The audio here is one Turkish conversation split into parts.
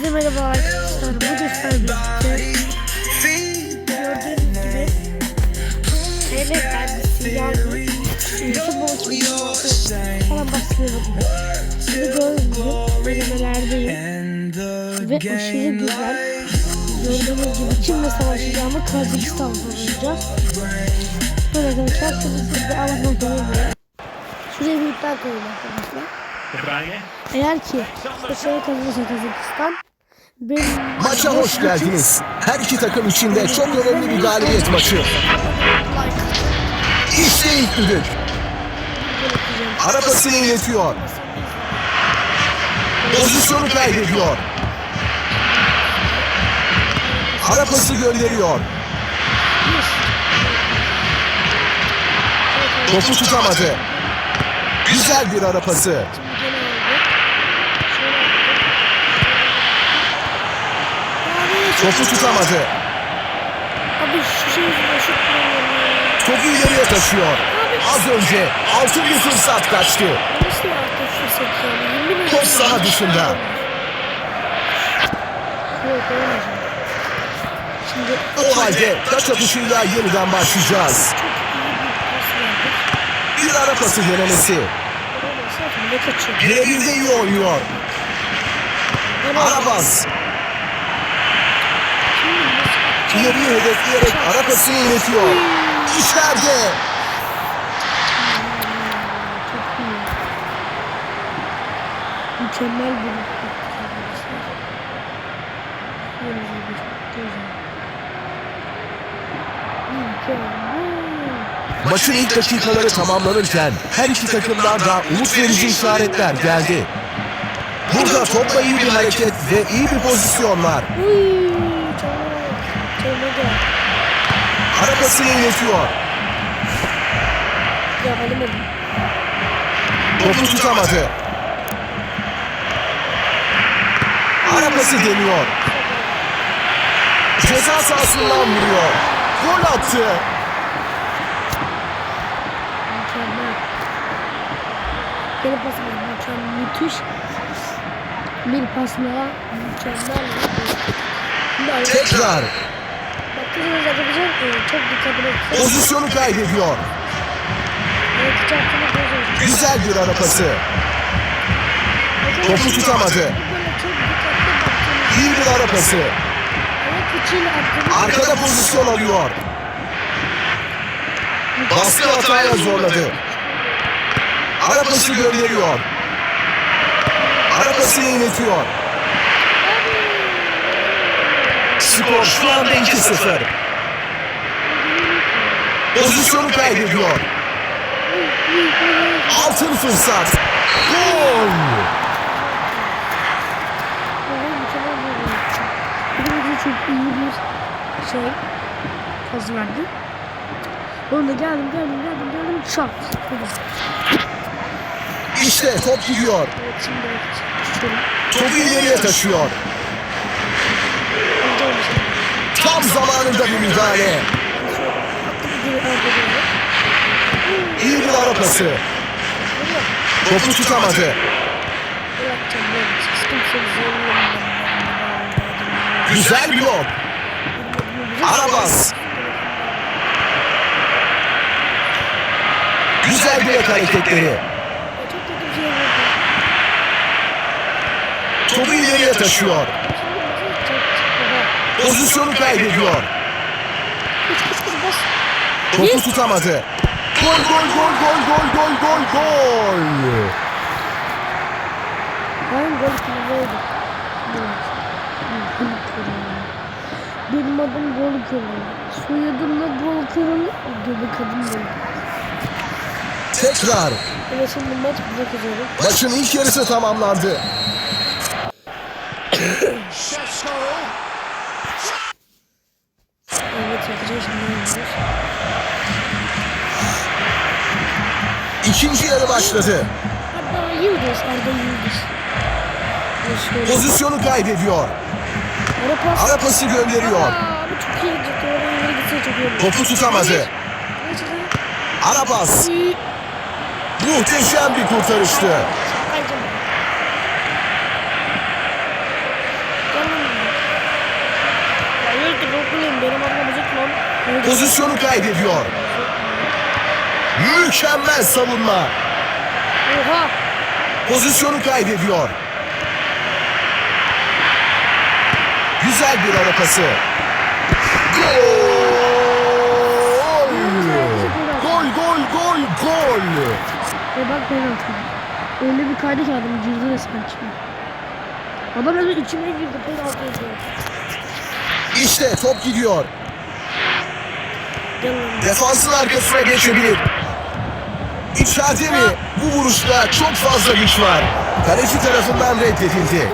Herkese merhaba arkadaşlar. Bugün sizlerle birlikte gördüğünüz gibi TL vergisi yargı futbol 2026 falan başlayalım. Şimdi gördüğünüz gibi denemelerdeyim ve aşırı güzel. Gördüğünüz gibi kimle savaşacağımı Kazakistan'la oynayacağız. Böyle arkadaşlar şimdi siz de Allah'ın koyuyor. Şuraya bir iptal koyun arkadaşlar. Eğer ki başarı kazanırsa Kazakistan benim Maça hoş geldiniz. Her iki takım için de çok önemli bir galibiyet maçı. İşte ilk düdük. Arabasını iletiyor. Pozisyonu kaybediyor. Arabası gönderiyor. Topu tutamadı. Güzel bir arapası. Topu tutamadı. Abi şu şey kullanıyorum. Topu ileriye taşıyor. Az önce altın bir fırsat kaçtı. Nasıl yaptı fırsat yani? Top saha dışında. Yok olamayacağım. Şimdi O halde taç atışıyla yeniden başlayacağız. bir ara pası denemesi. Birebir de iyi oynuyor. Arabas ileriye hedefleyerek ara pasını iletiyor. İçeride. Mükemmel bir. Maçın ilk dakikaları tamamlanırken her iki takımdan da umut verici işaretler geldi. Burada topla iyi bir hareket ve iyi bir pozisyonlar. Gel. Arabasını iletiyor. Ya alamadım. Topu tutamadı. Arabası deniyor. Ceza sahasından vuruyor. Gol attı. Mükemmel. Geri pas var. Mükemmel. Müthiş. Bir pasla mükemmel. Tekrar Baktığınız arkadaşlar e, çok dikkatli bakın. pozisyonu kaybediyor. Güzel bir arabası. Topu tutamadı. İyi bir içiyle attığınız Arkada pozisyon alıyor. Baskı hataya zorladı. Arabası gönderiyor. Arabasını iletiyor. Skor şu anda 2-0. Pozisyonu kaybediyor. Altın fırsat. Gol. Çok iyi bir şey pas verdi. Sonra geldim geldim geldim geldim şak. İşte top gidiyor. Evet şimdi. Şöyle. Topu ileriye taşıyor. Güzel bir şey. Tam zamanında bir müdahale. İyi bir arabası. Topu tutamadı. Güzel blok. Arabas. Güzel bilek hareketleri. Topu ileriye taşıyor. Pozisyonu kaybediyor. Topu tutamadı. Gol gol gol gol gol gol gol gol. Ben gol. Gol kralı. Benim adım gol kralı. Soyadım da gol kralı. Göbek adım değil. Tekrar. Evet şimdi maç kazanıyor. Maçın ilk yarısı tamamlandı. İkinci yarı başladı. Pozisyonu kaybediyor. Ara pası gönderiyor. Topu tutamadı. Ara pas. Muhteşem bir kurtarıştı. Pozisyonu kaybediyor. Mükemmel savunma. Oha. Pozisyonu kaybediyor. Güzel bir ara pası. Gol! Gol, gol, gol, gol! E bak penaltı. Öyle bir kaydı ki adam girdi resmen içime. Adam öyle içime girdi penaltı ediyor. İşte top gidiyor. Defansın arkasına geçebilir. İçeride mi? Bu vuruşta çok fazla güç var. Kaleci tarafından reddedildi.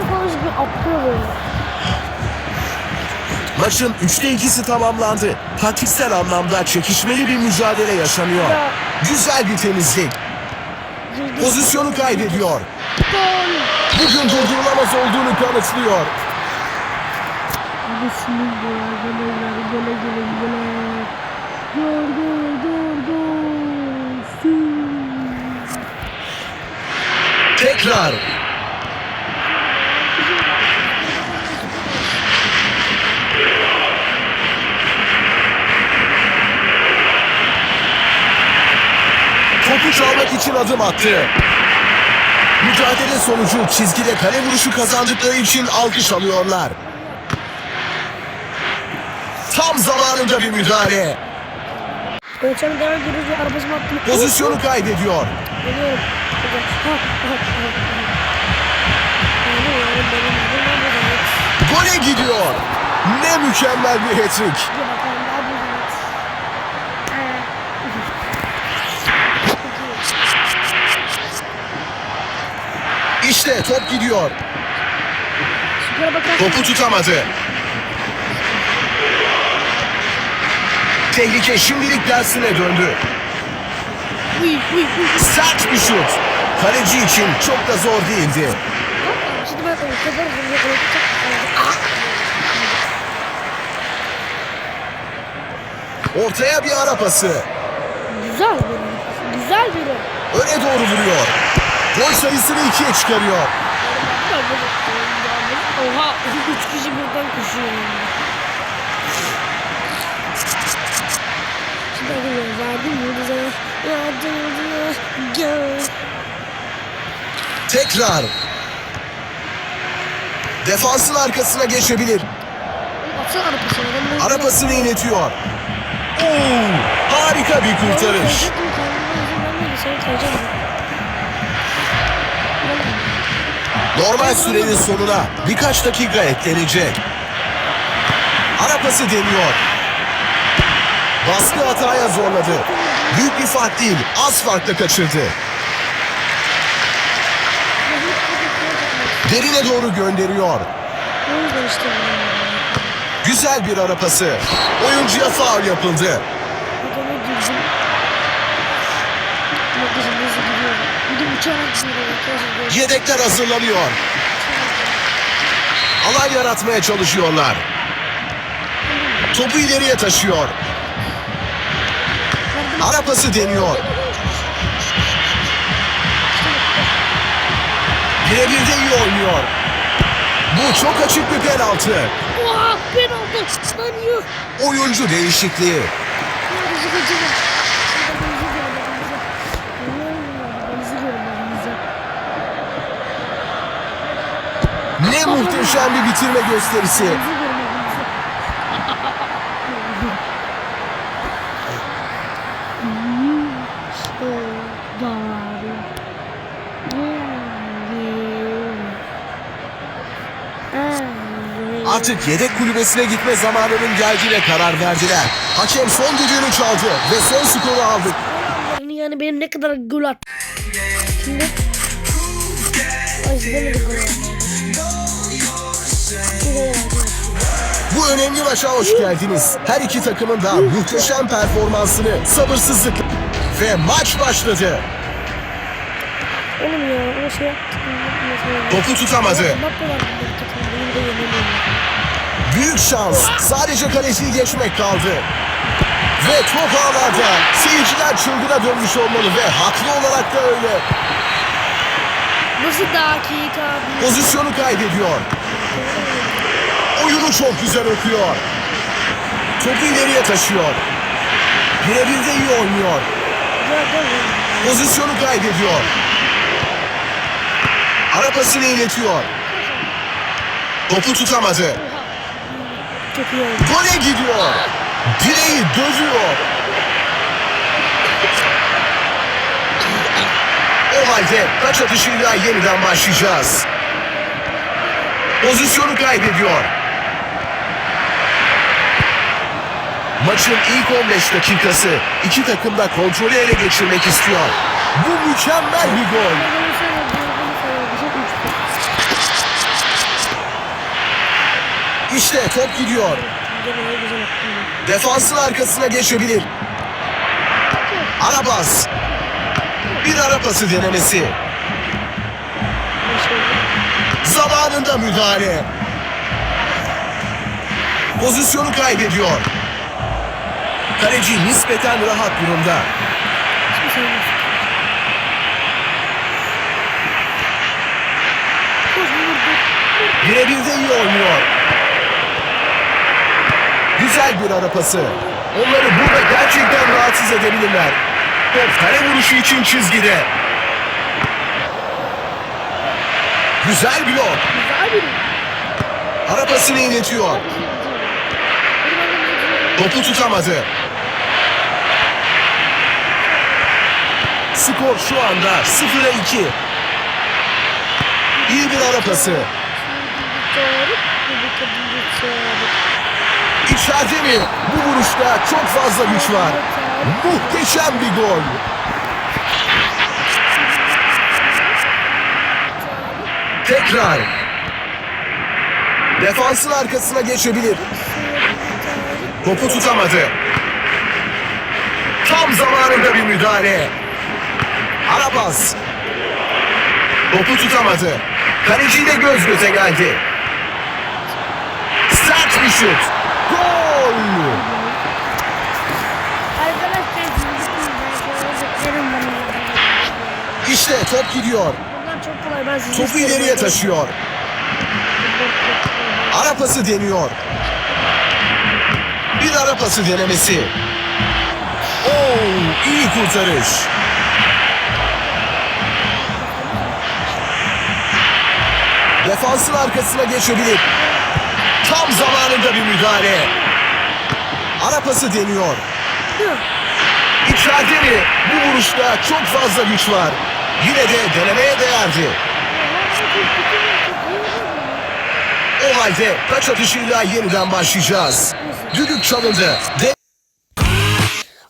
Maçın 3'te 2'si tamamlandı. Taktiksel anlamda çekişmeli bir mücadele yaşanıyor. Güzel bir temizlik. Pozisyonu kaybediyor. Bugün durdurulamaz olduğunu kanıtlıyor. Gole gelin, gole. Gol, gol, gol, gol. Sü. Tekrar. Topu çalmak için adım attı. Mücadele sonucu çizgide kale vuruşu kazandıkları için alkış alıyorlar. Tam zamanında bir müdahale. Pozisyonu kaybediyor. Geliyorum. Gole gidiyor. Ne mükemmel bir hat-trick. İşte top gidiyor. Topu tutamadı. Tehlike şimdilik dersine döndü. Uy uy uy. Sert bir şut. Kaleci için çok da zor değildi. Yakaladım. Ortaya bir ara pası. Güzel biri. Güzel biri. Öne doğru vuruyor. Gol sayısını ikiye çıkarıyor. Oha. Üç kişi buradan koşuyor. Şimdi. Verdim yıldıza. Gel. Tekrar. Defansın arkasına geçebilir. Atsana arabası. adamın- Ara pasını inletiyor. Oo, harika bir kurtarış. Kayacağım. Normal sürenin sonuna birkaç dakika eklenecek. Ara pası deniyor. Baskı hataya zorladı. Büyük bir fark değil, az farkla kaçırdı. Derine doğru gönderiyor. Güzel bir ara pası. Oyuncuya faul yapıldı. Yedekler hazırlanıyor. Alan yaratmaya çalışıyorlar. Topu ileriye taşıyor. Ara pası deniyor. Birebir de iyi oynuyor. Bu çok açık bir penaltı. Oha penaltı. Lan yuh. Oyuncu değişikliği. Ne muhteşem bir bitirme gösterisi. Artık yedek kulübesine gitme zamanının geldiğine karar verdiler. Hakem son düdüğünü çaldı ve son skoru aldı. Yani benim ne kadar gol at. Şimdi Bu önemli maça hoş geldiniz. Her iki takımın da muhteşem performansını sabırsızlık ve maç başladı. Oğlum ya o şey. Topu tutamadı. Büyük şans. Sadece kaleciyi geçmek kaldı. Ve top ağlarda. Seyirciler çılgına dönmüş olmalı ve haklı olarak da öyle. Nasıl dakika? Pozisyonu kaybediyor. Oyunu çok güzel okuyor. Topu ileriye taşıyor. Birebir de iyi oynuyor. Pozisyonu kaybediyor. Ara pasını iletiyor. Topu tutamadı. Çok iyi oldu. Gole gidiyor. Direği dövüyor. O halde taç atışıyla yeniden başlayacağız. Pozisyonu kaybediyor. Maçın ilk 15 dakikası iki takım da kontrolü ele geçirmek istiyor. Bu mükemmel bir gol. İşte top gidiyor. Defansın arkasına geçebilir. Arabas. Bir ara denemesi. Zamanında müdahale. Pozisyonu kaybediyor. Kaleci nispeten rahat durumda. Birebir de iyi oynuyor. Güzel bir ara pası. Onları burada gerçekten rahatsız edebilirler. Top kale vuruşu için çizgide. Güzel blok. Ara pasını iletiyor. Topu tutamadı. Skor şu anda 0'a 2. İyi bir ara pası. İçeride mi? Bu vuruşta çok fazla güç var. Muhteşem bir gol. Tekrar. Defansın arkasına geçebilir. Topu tutamadı. Tam zamanında bir müdahale. Arabas. Topu tutamadı. Kaleciyle göz göze geldi. Sert bir şut. İşte top gidiyor. Bunlar çok kolay ben sizi Topu ileriye taşıyor. Ara pası deniyor. Bir ara pası denemesi. Oo, iyi kurtarış. Defansın arkasına geçebilir. Tam zamanında bir müdahale. Ara pası deniyor. İçeride mi? Bu vuruşta çok fazla güç var. Yine de denemeye değerdi. O halde taç atışıyla yeniden başlayacağız. Düdük çalındı. Devre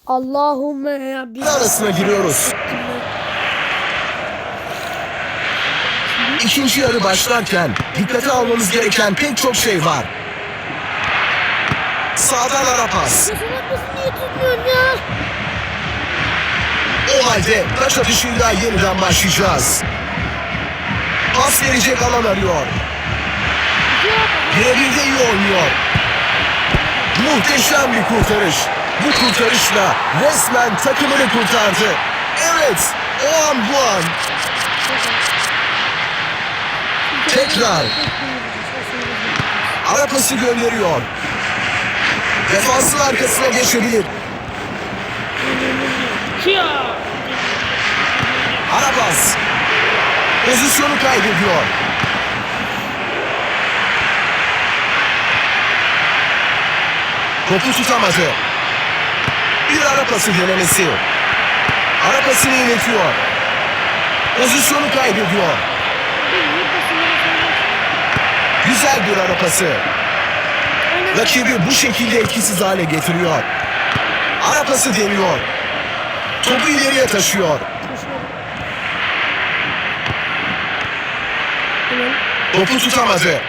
Allahümme ya bir arasına giriyoruz. İkinci yarı başlarken dikkate almamız gereken pek çok şey var. Sağdan ara pas. niye tutmuyorsun ya? O halde taç atışıyla yeniden başlayacağız. Pas verecek alan arıyor. Birebir de iyi oynuyor. Muhteşem bir kurtarış. Bu kurtarışla resmen takımını kurtardı. Evet, o an bu an. Tekrar. Ara gönderiyor. Defansın arkasına geçebilir. Arabas. Pozisyonu kaybediyor. Topu tutamadı. Bir ara pası denemesi. Ara pasını iletiyor. Pozisyonu kaybediyor. Güzel bir ara pası. Rakibi bu şekilde etkisiz hale getiriyor. Ara pası deniyor. Topu ileriye taşıyor. Topu tutamadı.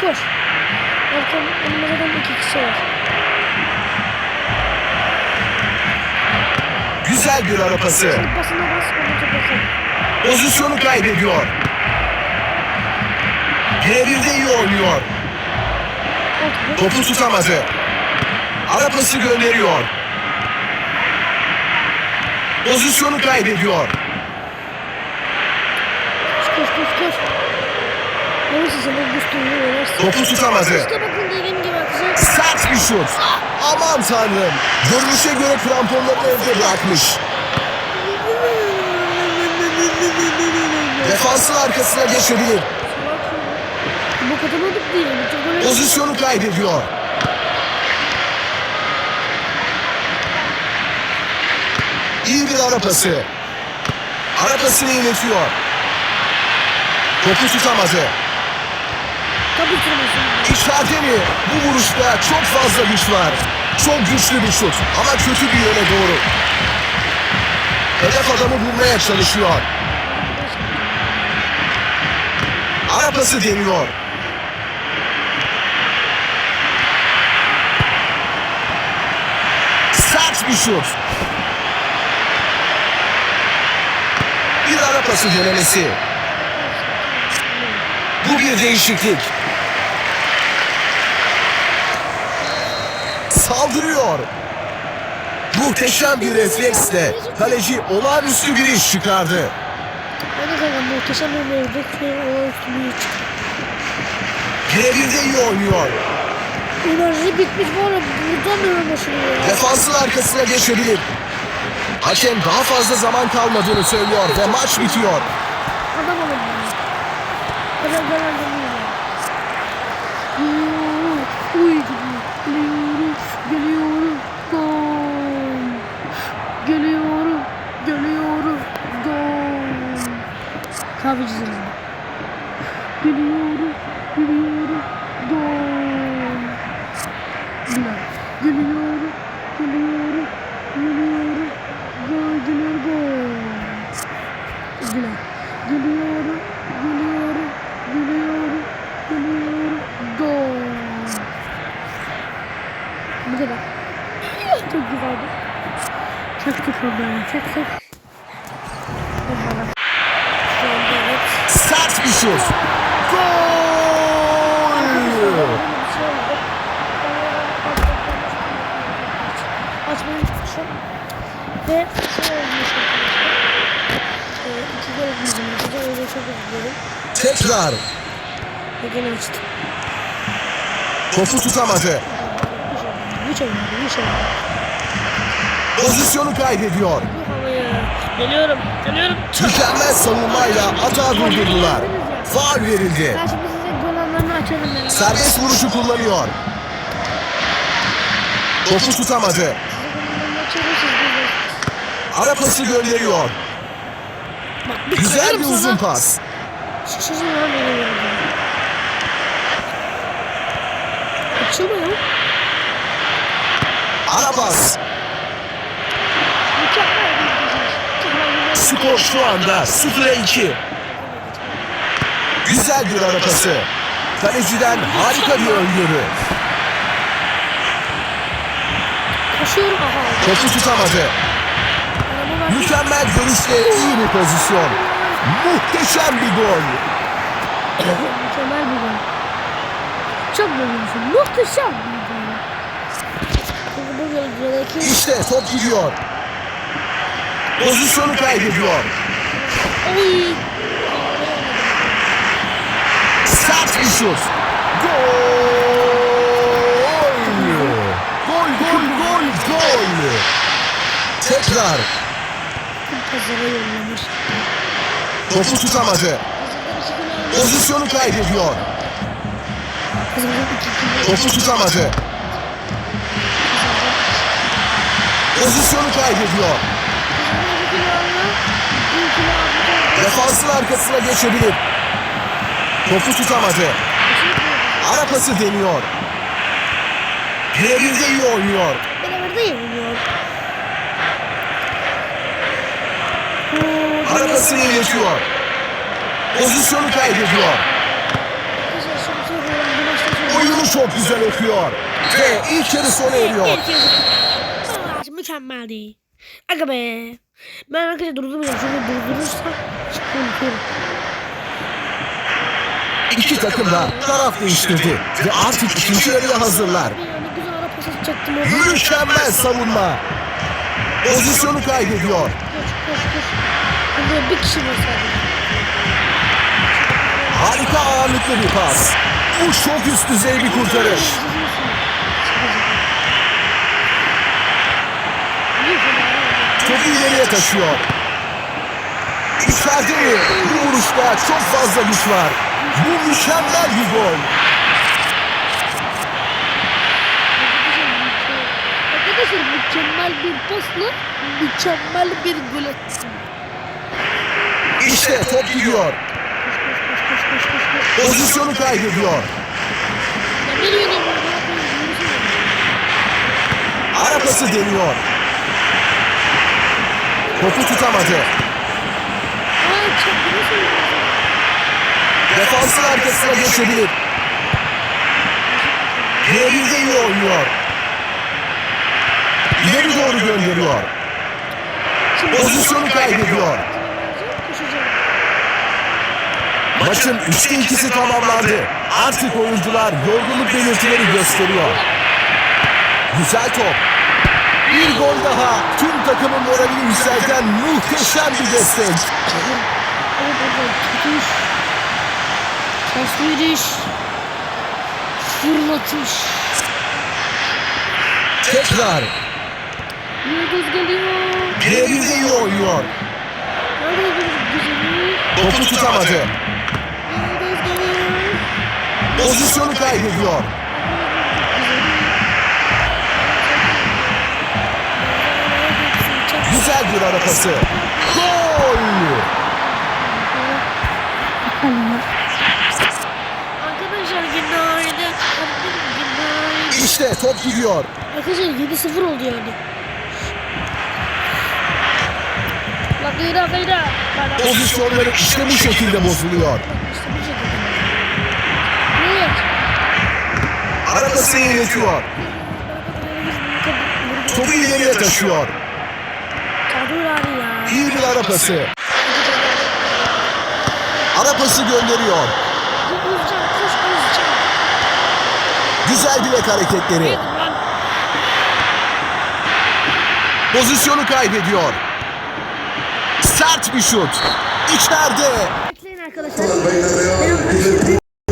koş. Arkam önümde zaten iki kişi var. Güzel bir ara pası. Basına bas. Pozisyonu kaybediyor. Birebir de iyi oynuyor. Topu tutamadı. Ara pası gönderiyor. Pozisyonu kaybediyor. Koş koş koş. Neyse sen bu. Topu tutamadı. İşte bakın dediğim gibi arkadaşlar. Sert bir şut. Aman tanrım. Görünüşe göre kramponlarını evde bırakmış. Defansın arkasına geçebilir. Bu katamadık Pozisyonu kaybediyor. İyi bir ara pası. Ara pasını iletiyor. Topu tutamadı. İçeride mi? Bu vuruşta çok fazla güç var. Çok güçlü bir şut ama kötü bir yöne doğru. Hedef adamı bulmaya çalışıyor. Ara pası deniyor. Sert bir şut. Bir ara pası denemesi. Bu bir değişiklik. Saldırıyor. Muhteşem bir refleksle kaleci olağanüstü bir iş çıkardı. Hadi kanka muhteşem bir mevcut. Olağanüstü bir iş. Birebir de iyi oynuyor. Enerji bitmiş bu arada. Buradan ya. Defansın arkasına geçebilir. Hakem daha fazla zaman kalmadığını söylüyor ve maç bitiyor. Adam bana. Adam gelen dönüyor. Geliyorum. Uy gidiyor. Geliyorum. Geliyorum. Gol. Geliyorum. Geliyorum. Gol. Kahveci zırhında. Geliyorum. Geliyorum. Gol. Güler. Geliyorum. Geliyorum. Geliyorum. Gol. Geliyor. Gol. Güler. Geliyorum, geliyorum, geliyorum, geliyorum. Gol. Bu kadar. Çok güzeldi. Çok oldu. Çok çok. Şu anda evet. Şut. Gol! Açmayı unutmuşum. Ve şey olmuş. Tekrar gene açtım. topu tutamadı. Üç oynadı, üç oynadı. Pozisyonu kaybediyor. Geliyorum, geliyorum. Mükemmel savunmayla atağı durdurdular. Faul verildi. Ben şimdi size gol anlarını Serbest vuruşu kullanıyor. Topu tutamadı. Ara pası gönderiyor. Bak Güzel bir uzun pas. Açılmıyor. Ara pas. Skor şu anda 0'a 2. Güzel bir ara pası. Kaleciden harika bir öngörü. Koşuyorum aha. Topu tutamadı. Mükemmel görüşle iyi bir pozisyon. Muhteşem bir gol. Mükemmel bir gol. Çok beğenmişim. Muhteşem bir gol. İşte top gidiyor. Pozisyonu kaybediyor. Oy. Şut. Gol. Gol gol gol gol. Tekrar Pazara yollamış. topu tutamadı. Pozisyonu kaybediyor. Topu tutamadı. Pozisyonu kaybediyor. Defansın arkasına geçebilir. Topu tutamadı. Ara pası deniyor. Birebir de iyi oynuyor. Beraber de yeniliyor. Ara pasını iletiyor. Pozisyonu söylüyorum. Oyunu çok güzel okuyor. Ve ilk yarı sona eriyor. Mükemmeldi. Aga be. Ben arkadaşlar durdurmayacağım. Şunu durdurursam çıkıyorum. İki takım da taraf değiştirdi ve artık ikinci yarıya hazırlar. Mükemmel savunma. Pozisyonu kaybediyor. Bir kişi Harika ağırlıklı bir pas. Bu çok üst düzey bir kurtarış. Topu ileriye taşıyor. İçeride mi? Bu vuruşta çok fazla güç var. Bu mükemmel bir gol. Arkadaşlar mükemmel bir pasla mükemmel bir gol attı. İşte top gidiyor. Pozisyonu kaybediyor. Ya nereye gidiyorsun? Ne yapıyorsun? Yürüsene. Ara pası deniyor. Topu tutamadı. Aa çok güzel Defansın arkasına geçebilir. Diğerinde iyi oynuyor. İleri doğru gönderiyor. Pozisyonu kaybediyor. Maçın 3'te 2'si tamamlandı. Artık oyuncular yorgunluk belirtileri gösteriyor. Güzel top. Bir gol daha. Tüm takımın moralini yükselten muhteşem bir destek. Tutuş. Tasviriş. Fırlatış. Tekrar. Yıldız geliyor. Diğerinde iyi oynuyor. Topu tutamadı. Yıldız geliyor. Pozisyonu kaybediyor. Güzel bir ara pası. Gol! İşte top gidiyor. Arkadaşlar 7-0 oldu yani. La gıyra gıyra. Pozisyonları işte bu şekilde bozuluyor. Evet. Ara pasını yönetiyor. Topu ileriye taşıyor. Kadrolar ya. İyi bir ara pası. Ara pası gönderiyor. Güzel bilek hareketleri. Pozisyonu kaybediyor. Sert bir şut. İçeride. Bekleyin arkadaşlar. Benim